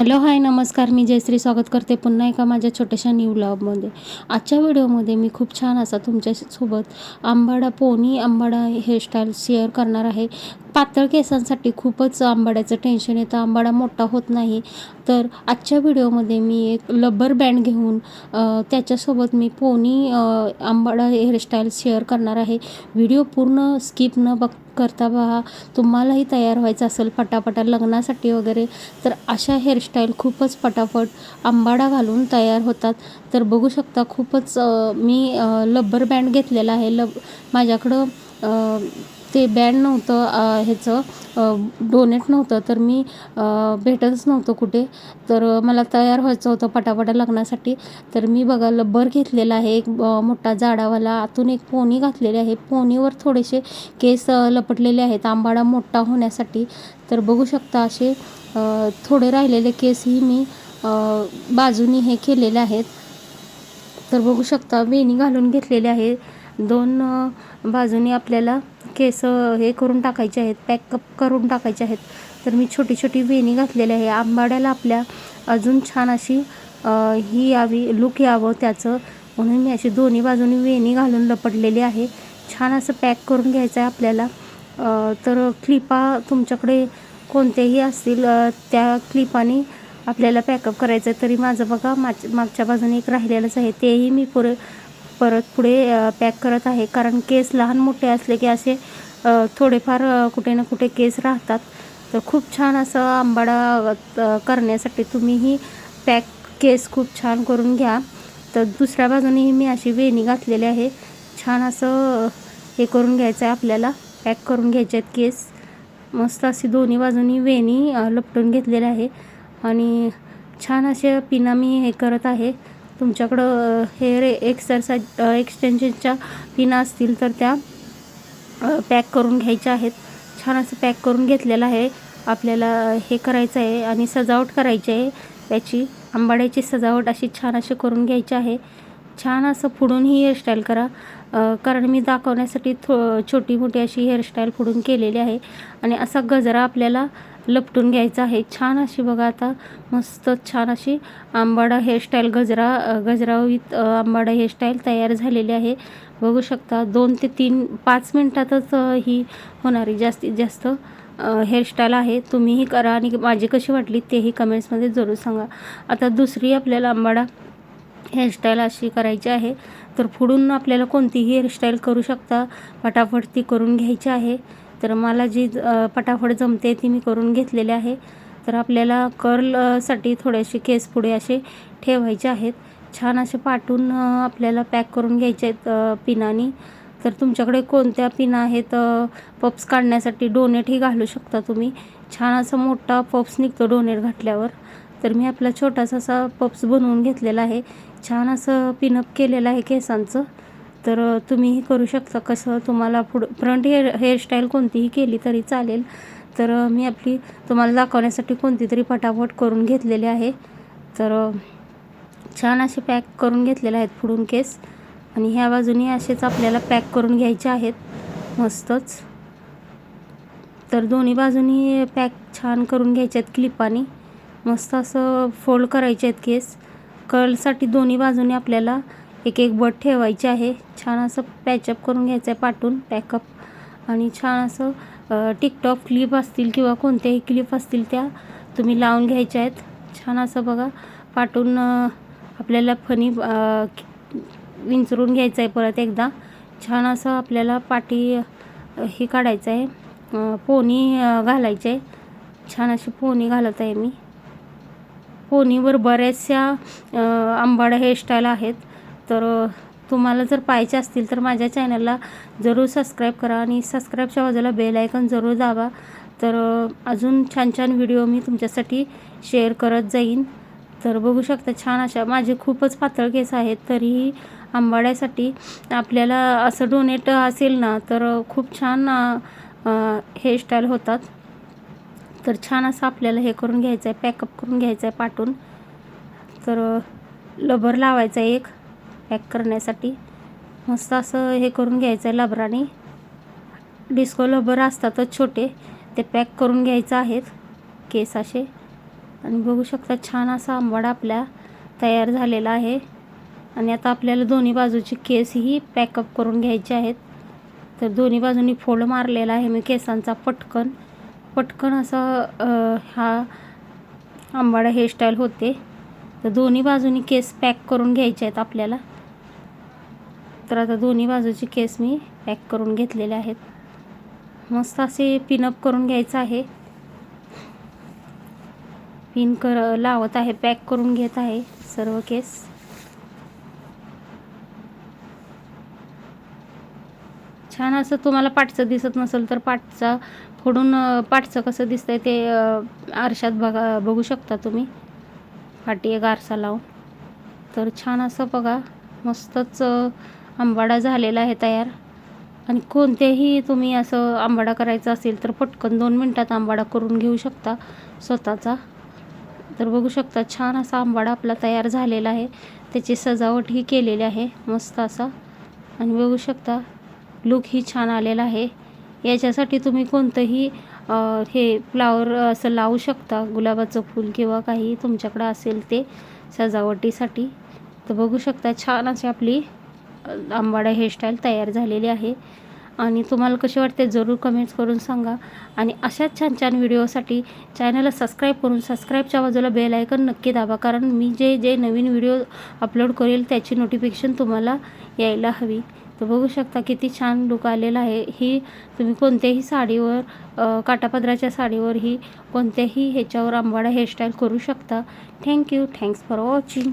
Hello hi नमस्कार. मी जयश्री स्वागत करते पुन्हा एका माझ्या छोट्याशा न्यू ब्लॉगमध्ये आजच्या व्हिडिओमध्ये मी खूप छान असा तुमच्यासोबत आंबाडा पोनी आंबाडा हेअरस्टाईल शेअर करणार आहे. पातळ केसांसाठी खूपच आंबाड्याचं टेन्शन येतं. आंबाडा मोठा होत नाही. तर आजच्या व्हिडिओमध्ये मी एक लब्बर बँड घेऊन त्याच्यासोबत मी पोनी आंबाडा हेअरस्टाईल शेअर करणार आहे. व्हिडिओ पूर्ण स्किप न बघ करता पहा तुम्हालाही तयार व्हायचं असेल पटापटा लग्नासाठी वगैरे तर अशा हेअरस्टाईल खूपच पटापट आंबाडा घालून तयार होतात. तर बघू शकता खूपच मी लब्बर बँड घेतलेला आहे. लब माझ्याकडं ते बँड नव्हतं ह्याचं डोनेट नव्हतं तर मी भेटतच नव्हतं कुठे. तर मला तयार व्हायचं होतं पटापटा लग्नासाठी. तर मी बघा लब्बर घेतलेला आहे एक मोठा जाडावाला आतून एक पोनी घातलेली आहे. पोनीवर थोडेसे केस लपटलेले आहेत आंबाडा मोठा होण्यासाठी. तर बघू शकता असे थोडे राहिलेले केसही मी बाजूनी हे केलेले आहेत. तर बघू शकता वेणी घालून घेतलेले आहे. दोन बाजूनी आपल्याला केस हे करून टाकायचे आहेत पॅकअप करून टाकायचे आहेत. तर मी छोटी छोटी वेणी घातलेली आहे. आंबाड्याला आपल्या अजून छान अशी ही यावी लुक यावं त्याचं. म्हणून मी अशी दोन्ही बाजूनी वेणी घालून लपटलेली आहे. छान असं पॅक करून घ्यायचं आहे आपल्याला. तर क्लिपा तुमच्याकडे कोणतेही असतील त्या क्लिपाने आपल्याला पॅकअप करायचं आहे. तरी माझं बघा माग मागच्या बाजूने एक राहिलेलंच आहे. तेही मी पुरे परत पुढे पॅक करत आहे. कारण केस लहान मोठे असले की असे थोडेफार कुठे ना कुठे केस राहतात. तर खूप छान असं आंबाडा करण्यासाठी तुम्हीही पॅक केस खूप छान करून घ्या. तर दुसऱ्या बाजूनेही मी अशी वेणी घातलेली आहे. छान असं हे करून घ्यायचं आहे आपल्याला. पॅक करून घ्यायचे आहेत केस. मस्त अशी दोन्ही बाजूनी वेणी लपटून घेतलेली आहे. आणि छान असे पिना मी हे करत आहे. तुमच्याकडं हेअर एक्सरसाइज एक्सटेन्शनच्या पिना असतील तर त्या पॅक करून घ्यायच्या आहेत. छान असं पॅक करून घेतलेलं आहे. आपल्याला हे करायचं आहे आणि सजावट करायची आहे. त्याची आंबाड्याची सजावट अशी छान अशी करून घ्यायची आहे. छान असं फुडून ही हेअरस्टाईल करा. कारण मी दाखवण्यासाठी थो छोटी मोठी अशी हेअरस्टाईल फुडून केलेली आहे. आणि असा गजरा आपल्याला लपटून घ्यायचं आहे. छान अशी बघा आता मस्त छान अशी आंबाडा हेअरस्टाईल गजरा अ, गजरा विथ आंबाडा हेअरस्टाईल तयार झालेली आहे. बघू शकता दोन ते तीन पाच मिनटातच ही होणारी जास्तीत जास्त हेअरस्टाईल आहे. तुम्हीही करा आणि माझी कशी वाटली तेही कमेंट्समध्ये जरूर सांगा. आता दुसरी आपल्याला आंबाडा हेअरस्टाईल अशी करायची आहे. तर पुढून आपल्याला कोणतीही हेअरस्टाईल करू शकता. पटापट ती करून घ्यायची आहे. तर मला जी पटाफट पटापट जमते ती मी करून घेतलेली आहे. तर आपल्याला कर्लसाठी थोडेसे केस पुढे असे ठेवायचे आहेत. छान असे पाटून आपल्याला पॅक करून घ्यायचे आहेत पिनानी. तर तुमच्याकडे कोणत्या पिना आहेत पप्स काढण्यासाठी डोनेटही घालू शकता तुम्ही. छान असा मोठा पप्स निघतो डोनेट घातल्यावर. तर मी आपला छोटासा असा पप्स बनवून घेतलेला आहे. छान असं पिनअप केलेलं आहे केसांचं. तर तुम्हीही करू शकता. कसं तुम्हाला पुढं फ्रंट हेअर हेअरस्टाईल कोणतीही केली तरी चालेल. तर मी आपली तुम्हाला दाखवण्यासाठी कोणती तरी पटापट करून घेतलेली आहे. तर छान असे पॅक करून घेतलेले आहेत पुढून केस. आणि ह्या बाजूनी असेच आपल्याला पॅक करून घ्यायचे आहेत. मस्तच. तर दोन्ही बाजूनी पॅक छान करून घ्यायचे आहेत क्लिपानी. मस्त असं फोल्ड करायचे आहेत केस. कर्लसाठी दोन्ही बाजूने आपल्याला एक एक बट ठेवायचे आहे. छान असं पॅचअप करून घ्यायचं आहे पाठून पॅकअप आणि छान असं टिकटॉक क्लिप असतील किंवा कोणत्याही क्लिप असतील त्या तुम्ही लावून घ्यायच्या आहेत. छान असं बघा. पाठून आपल्याला फणी विंचरून घ्यायचं आहे परत एकदा. छान असं आपल्याला पाठी हे काढायचं आहे अ, पोनी घालायचे आहे छान अशी पोनी घालत आहे मी. पोनीवर बऱ्याचशा आंबाड आंबाडा हेअरस्टाईल आहेत. तर तुम्हाला जर पाहायचे असतील तर माझ्या चॅनलला जरूर सबस्क्राईब करा आणि सबस्क्राईबच्या बाजूला बेल आयकन जरूर दाबा. तर अजून छान छान व्हिडिओ मी तुमच्यासाठी शेअर करत जाईन. तर बघू शकता छान अशा माझे खूपच पातळ केस आहेत तरीही आंबाड्यासाठी आपल्याला असं डोनेट असेल ना तर खूप छान हेअरस्टाईल होतात. तर छान असं आपल्याला हे करून घ्यायचं आहे पॅकअप करून घ्यायचं आहे पाठून. तर लबर लावायचा आहे एक. पॅक करण्यासाठी. मस्त असं हे करून घ्यायचं आहे लबराने. डिस्को लबर असतातच छोटे ते पॅक करून घ्यायचं आहेत केस असे. आणि बघू शकता छान असा आंबाडा आपल्या तयार झालेला आहे. आणि आता आपल्याला दोन्ही बाजूचे केसही पॅकअप करून घ्यायचे आहेत. तर दोन्ही बाजूनी फोड मारलेला आहे मी केसांचा पटकन. पटकन असा हा आंबाडा हेअरस्टाईल होते. तर दोन्ही बाजूनी केस पॅक करून घ्यायचे आहेत आपल्याला. तर आता दोन्ही बाजूची केस मी पॅक करून घेतलेले आहेत. मस्त असे पिनअप करून घ्यायचं आहे. पिन कर लावत आहे पॅक करून घेत आहे सर्व केस. छान असं तुम्हाला पाठचं दिसत नसेल तर पाठचा फोडून पाठचं कसं दिसतंय ते आरशात बघा बघू शकता तुम्ही. पाठी एक आरसा लावून. तर छान असं बघा मस्तच आंबाडा झालेला आहे तयार. आणि कोणतेही तुम्ही असं आंबाडा करायचा असेल तर पटकन दोन मिनटात आंबाडा करून घेऊ शकता स्वतःचा. तर बघू शकता छान असा आंबाडा आपला तयार झालेला आहे. त्याची सजावट ही केलेली आहे मस्त असा. आणि बघू शकता लुक ही छान आलेला आहे. याच्यासाठी तुम्ही कोणतंही हे फ्लावर असं लावू शकता गुलाबाचं फूल किंवा काही तुमच्याकडं असेल ते सजावटीसाठी. तर बघू शकता छान अशी आपली आंबाडा हेअरस्टाईल तयार झालेली आहे. आणि तुम्हाला कसे वाटते जरूर कमेंट्स करून सांगा. आणि अशाच छान छान व्हिडिओसाठी चॅनलला सबस्क्राईब करून सबस्क्राईबच्या बाजूला बेल आयकन नक्की दाबा. कारण मी जे जे नवीन व्हिडिओ अपलोड करेल त्याची नोटिफिकेशन तुम्हाला यायला हवी. तर बघू शकता किती छान लुक आलेला आहे. ही तुम्ही कोणत्याही साडीवर काटापदराच्या साडीवर ही कोणत्याही ह्याच्यावर आंबाडा हेअरस्टाईल करू शकता. Thank you thanks for watching